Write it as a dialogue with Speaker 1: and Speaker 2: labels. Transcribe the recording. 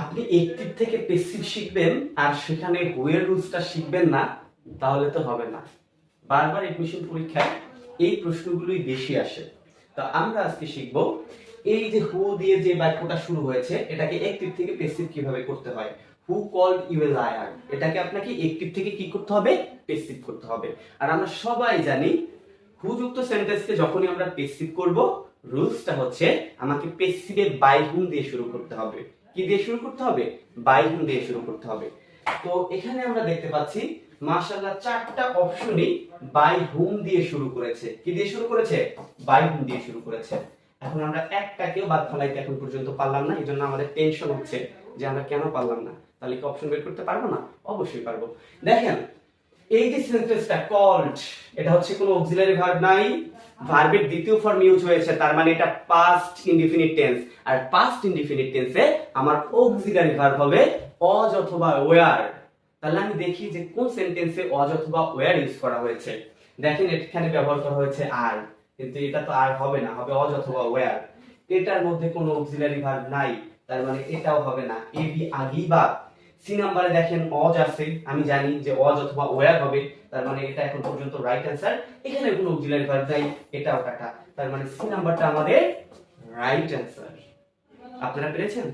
Speaker 1: আপনি একটিভ থেকে পেসিভ শিখবেন আর সেখানে হুয়ের রুলসটা শিখবেন না, তাহলে তো হবে না। বারবার এডমিশন পরীক্ষায় এই প্রশ্নগুলোই বেশি আসে। তো আমরা আজকে শিখব, এই যে হু দিয়ে যে বাক্যটা শুরু হয়েছে, এটাকে একটিভ থেকে পেসিভ কীভাবে করতে হয়? Who called you a liar এটাকে আপনাকে একটিভ থেকে কি করতে হবে? পেসিভ করতে হবে। আর আমরা সবাই জানি হু যুক্ত সেন্টেন্সকে যখনই আমরা পেসিভ করব রুলসটা হচ্ছে আমাকে পেসিভে বাই হুম দিয়ে শুরু করতে হবে। কি দিয়ে শুরু করতে হবে? বাই হুম দিয়ে শুরু করতে হবে। তো এখানে আমরা দেখতে পাচ্ছি, মাশাআল্লাহ চারটা অপশনই বাই হুম দিয়ে শুরু করেছে। কি দিয়ে শুরু করেছে? বাই হুম দিয়ে শুরু করেছে। এখন আমরা একটাকেও বাদ ফেলাইতে এখন পর্যন্ত পারলাম না এই জন্য আমাদের টেনশন হচ্ছে যে আমরা কেন পারলাম না। তাহলে কি অপশন বের করতে পারব না? অবশ্যই পারব। দেখেন এই যে সেন্টেন্সটা কল্ড এটা হচ্ছে কোনো অক্সিলারি ভার্ব নাই। ভার্বের দ্বিতীয় ফর্ম ইউজ হয়েছে, তার মানে এটা পাস্ট ইনডিফিনিট টেন্স আর পাস্ট ইনডিফিনিট টেন্সে আমার অক্সিলারি ভার্ব হবে অজ অথবা ওয়ার তাহলে আমি দেখি যে কোন সেন্টেন্সে অজ অথবা ওয়ার ইউজ করা হয়েছে। দেখেন এখানে ব্যবহার করা হয়েছে আর, কিন্তু এটা তো আর হবে না, হবে অজ অথবা ওয়ার এটার মধ্যে কোনো অক্সিলারি ভার্ব নাই, তার মানে এটাও হবে না। এ বি আগেই বা সি নাম্বারে দেখেন অজ আছে, আমি জানি যে অজ অথবা ওয়ার হবে, তার মানে এটা এখন পর্যন্ত রাইট অ্যান্সার এখানে কোনো অক্সিলারি ভার্ব নাই এটা ওটাটা তার মানে সি নাম্বারটা আমাদের রাইট অ্যান্সার আপনারা পেরেছেন?